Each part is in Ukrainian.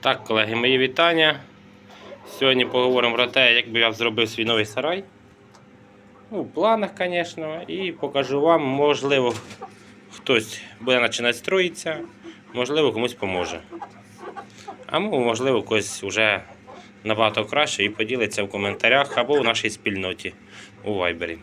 Так, колеги, мої вітання. Сьогодні поговоримо про те, як би я зробив свій новий сарай. Ну, в планах, звісно, і покажу вам, можливо, хтось буде починати строїтися, можливо, комусь поможе. А можливо, когось вже набагато краще і поділиться в коментарях або в нашій спільноті у Вайбері.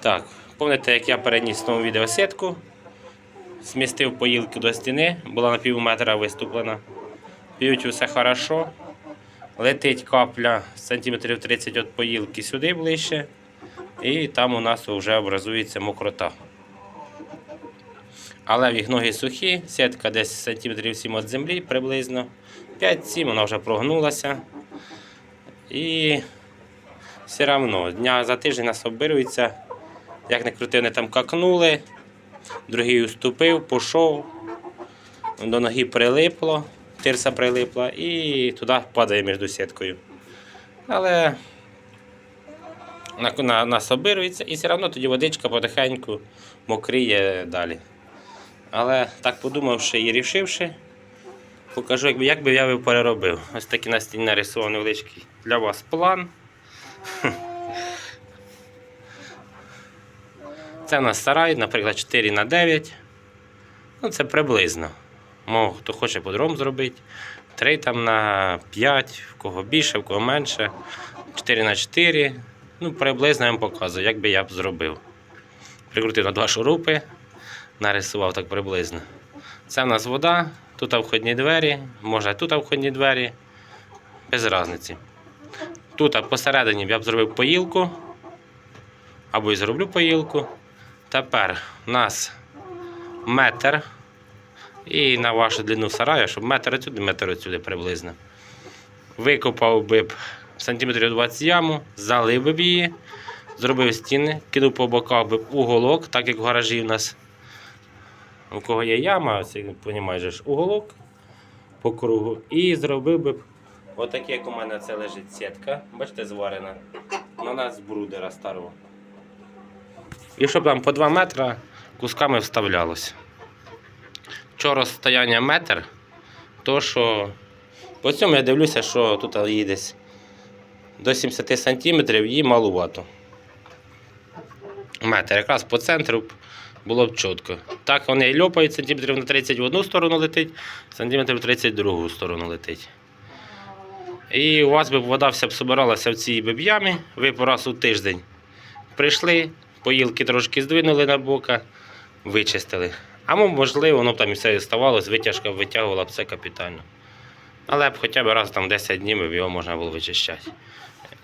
Так, пам'ятаєте, як я переніс нову відеосетку, змістив поїлки до стіни, була на пів метра виступлена. П'ють усе хорошо. Летить капля сантиметрів 30 від поїлки сюди ближче. І там у нас вже образується мокрота. Але їх ноги сухі, сітка десь сантиметрів 7 від землі приблизно. 5-7 вона вже прогнулася. І все одно дня за тиждень нас оббирується. Як не крути, вони там какнули, другий уступив, пішов, до ноги прилипло, тирса прилипла і туди падає між сіткою. Але на, на, нас обирується і все одно тоді водичка потихеньку мокріє далі. Але так подумавши і рішивши, покажу, як би, як би я би переробив. Ось такий на стіні нарисований невеличкий для вас план. Це у нас сарай, наприклад, 4 на 9. Ну, це приблизно. Мов, хто хоче подром зробити. 3 там на 5, в кого більше, в кого менше. 4 на 4. Ну, приблизно я вам показую, як би я б зробив. Прикрутив на два шурупи, нарисував так приблизно. Це в нас вода, тут входні двері, може тут входні двері, без різниці. Тут посередині я б зробив поїлку, або і зроблю поїлку. Тепер у нас метр. І на вашу длину сараю, щоб метр отсюди, метр отсюди приблизно. Викопав би б сантиметрів 20 яму, залив б її, зробив стіни, кинув по боках би уголок, так як в гаражі у нас. У кого є яма, ось, розумієш, уголок по кругу. І зробив би б отаке, як у мене це лежить сітка. Бачите, зварена. На нас з брудера старого. І щоб там по 2 метри кусками вставлялося. Що розстояння метр, то що по цьому я дивлюся, що тут її десь до 70 сантиметрів їй малувато. Метр. Якраз по центру було б чітко. Так вони і льопають сантиметрів на 30 в одну сторону летить, сантиметрів 30 в другу сторону летить. І у вас би вода вся б собиралася в цій ямі, ви по раз у тиждень прийшли, поїлки трошки здвинули на бока, вичистили. А можливо, воно б там і все ставалось, витяжка витягувала б все капітально. Але б хоча б раз там 10 днів його можна було вичищати.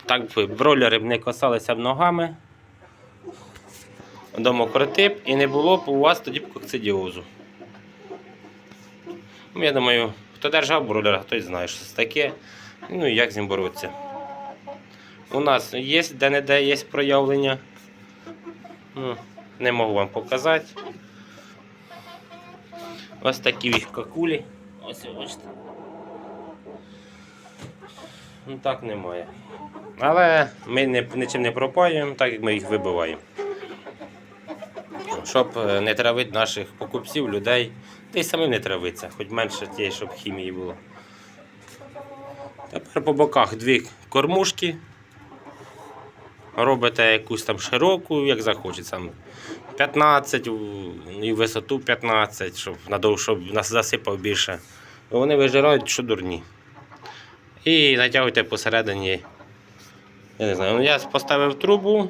Так би бройлери б не касалися б ногами до мокротип і не було б у вас тоді б кокцидіозу. Ну, Я думаю, хто держав бройлера, хтось знає, що це таке. Ну і як з ним боротися. У нас є де-не-де є проявлення. Ну, не можу вам показати. Ось такі какулі. Ось бачите. Ну так немає. Але ми не, нічим не пропаюємо, так як ми їх вибиваємо. Щоб е, не травити наших покупців, людей, та й самим не травиться, хоч менше тієї, щоб хімії було. Тепер по боках дві кормушки. Робите якусь там широку, як захочеться. Там 15 і висоту 15, щоб надовго, щоб нас засипав більше. Вони вижирають, що дурні. І натягуйте посередині. Я не знаю, ну я поставив трубу.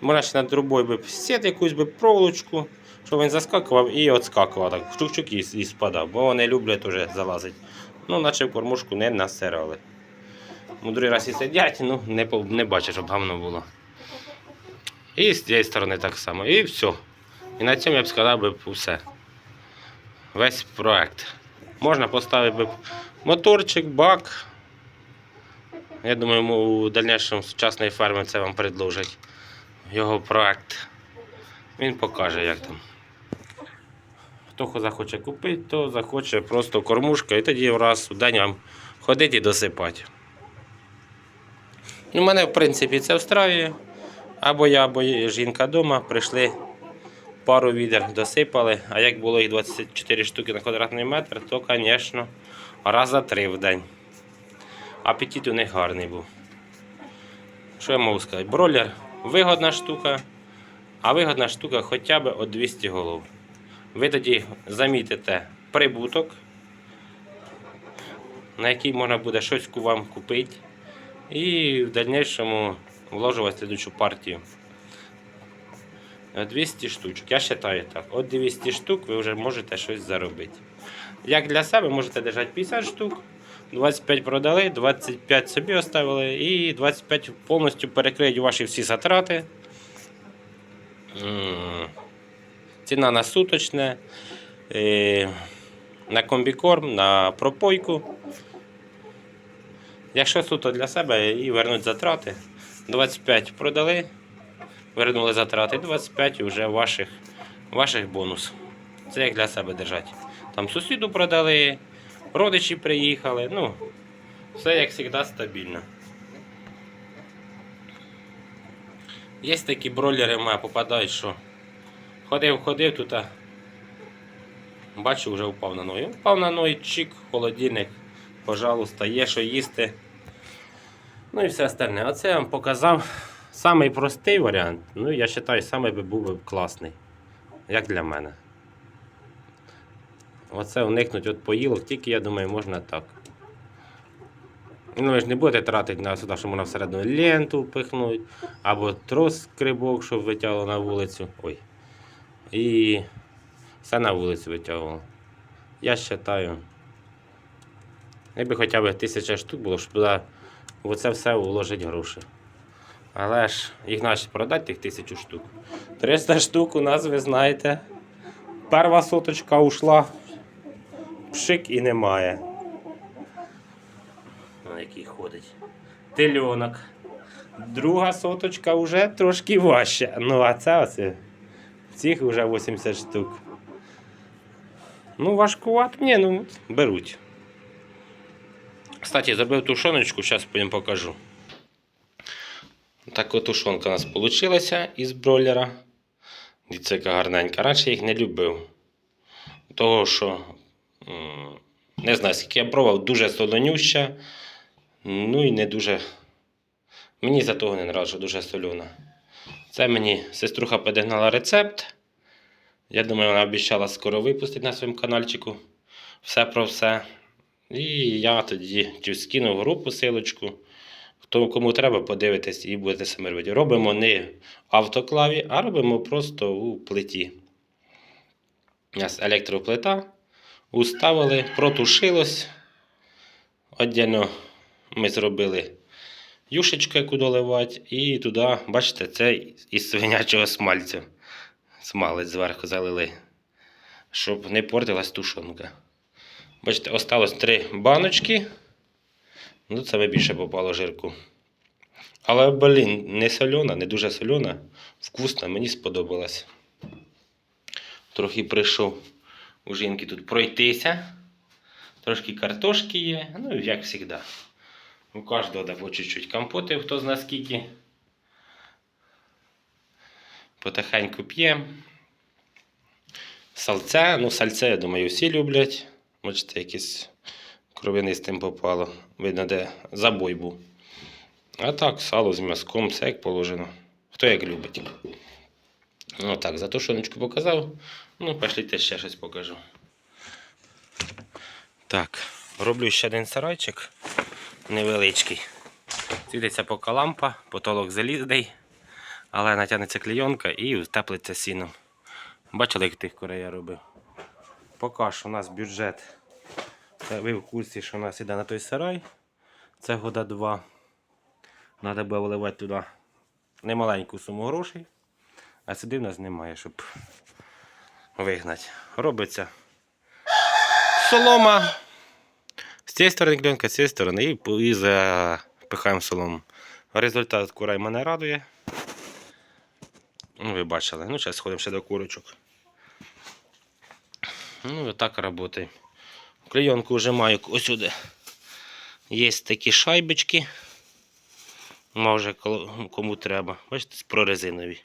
Можна ще над трубою би сіти якусь би проволочку, щоб він заскакував і відскакував так, чук-чук і, і спадав, бо вони люблять уже залазити. Ну, наче в кормушку не насирали. Ну, другий раз і сидять, ну не, не бачиш, щоб гавно було. І з цієї сторони так само. І все. І на цьому я б сказав би все. Весь проект. Можна поставити би моторчик, бак. Я думаю, у дальнішому сучасної ферми це вам предложить його проект. Він покаже, як там. Хто захоче купити, то захоче просто кормушка і тоді раз у день вам ходити і досипати. У мене, в принципі, це встраює. Або я, або жінка вдома прийшли, пару відер досипали, а як було їх 24 штуки на квадратний метр, то, звісно, раза три в день. Апетит у них гарний був. Що я можу сказати? Бролер вигодна штука, а вигодна штука хоча б от 200 голов. Ви тоді замітите прибуток, на який можна буде щось вам купити, і в дальнішому вложувати в слідчу партію. Е, 200 штучок. Я вважаю так. От 200 штук ви вже можете щось заробити. Як для себе можете держати 50 штук, 25 продали, 25 собі оставили і 25 повністю перекриють ваші всі затрати. Ціна на суточне, е, на комбікорм, на пропойку. Якщо суто для себе і вернуть затрати, 25 продали, вернули затрати, 25 вже ваших, ваших бонус. Це як для себе держати. Там сусіду продали, родичі приїхали. Ну, все як завжди стабільно. Є такі бройлери в мене попадають, що ходив, ходив тут, бачу, вже впав на ноги. Впав на ноги, чик, холодильник, пожалуйста, є що їсти. Ну і все остальне. Оце я вам показав самий простий варіант. Ну, я вважаю, самий би був класний. Як для мене. Оце уникнуть від поїлок, тільки я думаю, можна так. Ну, ви ж не будете тратити на сюди, що можна всередину ленту впихнути, або трос скрибок, щоб витягало на вулицю. Ой. І все на вулицю витягувало. Я вважаю, якби хоча б тисяча штук було, щоб туди в оце все вложити гроші. Але ж їх наші продати тих тисячу штук. 300 штук у нас, ви знаєте. Перша соточка ушла, пшик і немає. На який ходить. Тельонок. Друга соточка вже трошки важча. Ну, а це оце. Цих вже 80 штук. Ну, важкувато. Ні, ну, беруть. Кстати, зробив тушоночку, зараз потім покажу. Так от тушонка у нас вийшла із бройлера. Дивіться, гарненька. Раніше їх не любив. Того, що не знаю, скільки я пробував, дуже солонюща. Ну і не дуже. Мені за того не нравилось, що дуже солюна. Це мені сеструха підігнала рецепт. Я думаю, вона обіцяла скоро випустити на своєму каналчику. Все про все. І я тоді скинув групу силочку. Хто кому треба, подивитись і будете самі робити. Робимо не в автоклаві, а робимо просто у плиті. У нас електроплита. Уставили, протушилось. Отдільно ми зробили юшечку, яку доливати, і туди, бачите, це із свинячого смальцю. Смалець зверху залили, щоб не портилась тушонка. Бачите, осталось три баночки. Ну, це більше попало жирку. Але, блін, не сольона, не дуже сольона. Вкусна, мені сподобалась. Трохи прийшов у жінки тут пройтися. Трошки картошки є, ну, як завжди. У кожного да, по чуть-чуть компотів, хто зна скільки. Потихеньку п'ємо. Сальце, ну сальце, я думаю, всі люблять. Бачите, якесь кров'янистим попало. Видно, де забой був. А так, сало з м'язком, все як положено. Хто як любить. Ну так, за тушоночку показав. Ну, пошліть ще щось покажу. Так, роблю ще один сарайчик невеличкий. Світиться поки лампа, потолок залізний, але натягнеться клейонка і втеплиться сіном. Бачили, як тих курей я робив? Поки що у нас бюджет. Це ви в курсі, що у нас іде на той сарай. Це года два. Треба буде вливати туди немаленьку суму грошей. А сюди в нас немає, щоб вигнати. Робиться солома. З цієї сторони кльонка, з цієї сторони і, і запихаємо солому. Результат курай мене радує. Ну, ви бачили. Ну, зараз сходимо ще до курочок. Ну, і так працює. Клейонку вже маю ось сюди. Є такі шайбочки. Може, кому треба. Бачите, прорезинові.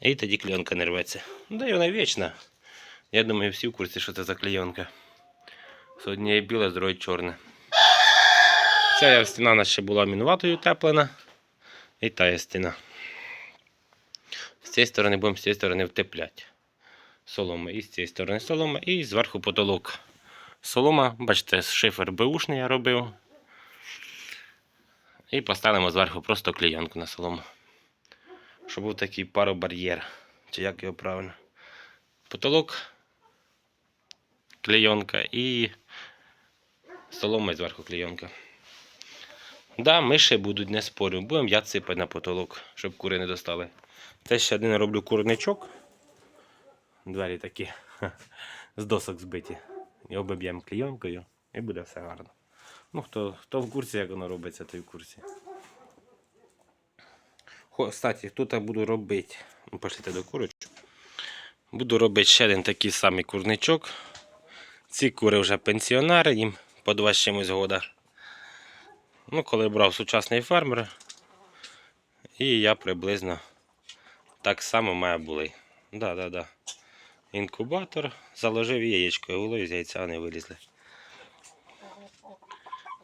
І тоді клейонка не рветься. Да і вона вічна. Я думаю, всі в курсі, що це за клейонка. З однієї біле, з другої чорне. Ця стіна ще була мінуватою утеплена. І та стіна. З цієї сторони будемо з цієї сторони втепляти. Солома. І з цієї сторони солома, і зверху потолок. Солома, бачите, шифер беушний я робив. І поставимо зверху просто клейонку на солому. Щоб був такий паробар'єр. Чи як його правильно? Потолок, клейонка і солома і зверху клейонка. Да, миші будуть, не спорю. Будемо яд сипати на потолок, щоб кури не достали. Це ще один роблю курничок. Двері такі з досок збиті. І обіб'ємо клейонкою і буде все гарно. Ну, хто, хто в курсі, як воно робиться, той в курсі. Кстати, тут я буду робити. Ну, пошліте до курочок. Буду робити ще один такий самий курничок. Ці кури вже пенсіонери, їм по два з чимось года. Ну, коли брав сучасний фермер, і я приблизно так само має були. Да, да, да. Інкубатор, заложив яєчко, і уловив з яйця вони вилізли.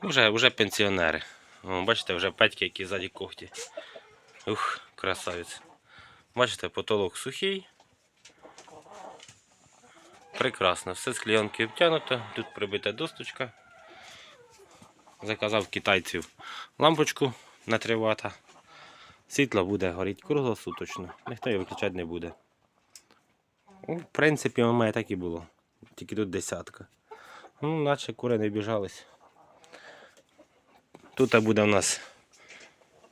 Вже, вже пенсіонери. О, бачите, вже петьки, які ззаді когті. Ух, красавець. Бачите, потолок сухий. Прекрасно, все з клейонки обтянуто, тут прибита досточка. Заказав китайців лампочку на 3 Вт. Світло буде горіти круглосуточно, ніхто її виключати не буде. Ну, В принципі, у мене так і було. Тільки тут десятка. Ну, наче кури не біжались. Тут буде у нас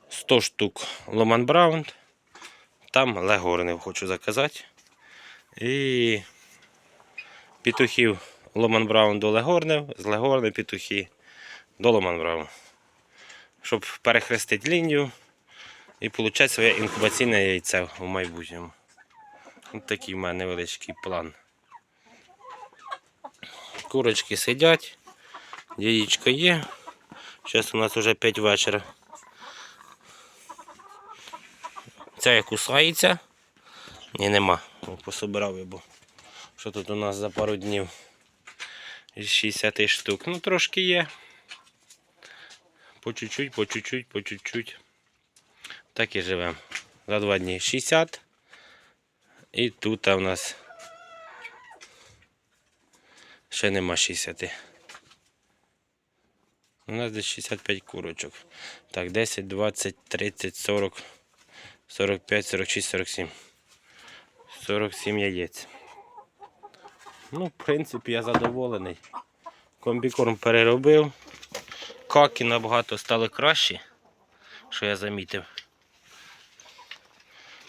100 штук Ломан Браун. Там легорнив хочу заказати. І петухів Ломан Браун до Легорнив, з Легорни петухи до Ломан Браун. Щоб перехрестити лінію і отримати своє інкубаційне яйце в майбутньому. Ось такий в мене невеличкий план. Курочки сидять, яєчко є. Зараз у нас вже 5 вечора. Ця як кусається. Ні, нема. О, Пособирав я, бо що тут у нас за пару днів із 60 штук. Ну, трошки є. По чуть-чуть, по чуть-чуть, по чуть-чуть. Так і живемо. За два дні 60. І тут у нас ще нема 60. У нас десь 65 курочок. Так, 10, 20, 30, 40, 45, 46, 47. 47 яєць. Ну, в принципі, я задоволений. Комбікорм переробив. Каки набагато стали кращі, що я замітив.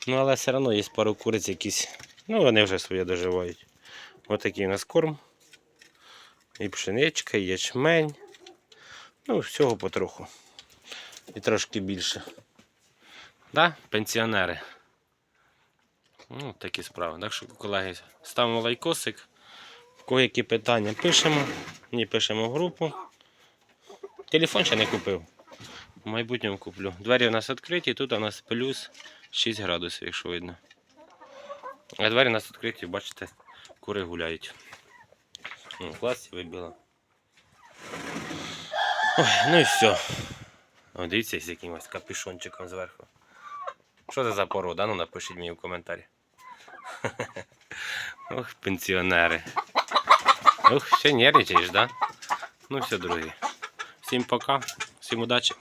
Ну, але все одно є пару куриць якісь. Ну, вони вже своє доживають. Ось такий у нас корм. І пшеничка, і ячмень. Ну, всього потроху. І трошки більше. Да? Пенсіонери. Ну, такі справи. Так що, колеги, ставимо лайкосик. В кого які питання пишемо. Мені пишемо в групу. Телефон ще не купив. В майбутньому куплю. Двері у нас відкриті, тут у нас плюс 6 градусів, якщо видно. А двері у нас відкриті, бачите, кури гуляють. Ну, класі вибіла. Ой, ну і все. О, дивіться, з якимось капюшончиком зверху. Що це за порода? Ну напишіть мені в коментарі. Ох, пенсіонери. Ох, ще нервничаєш, да? Ну все, друзі. Всім пока, всім удачі.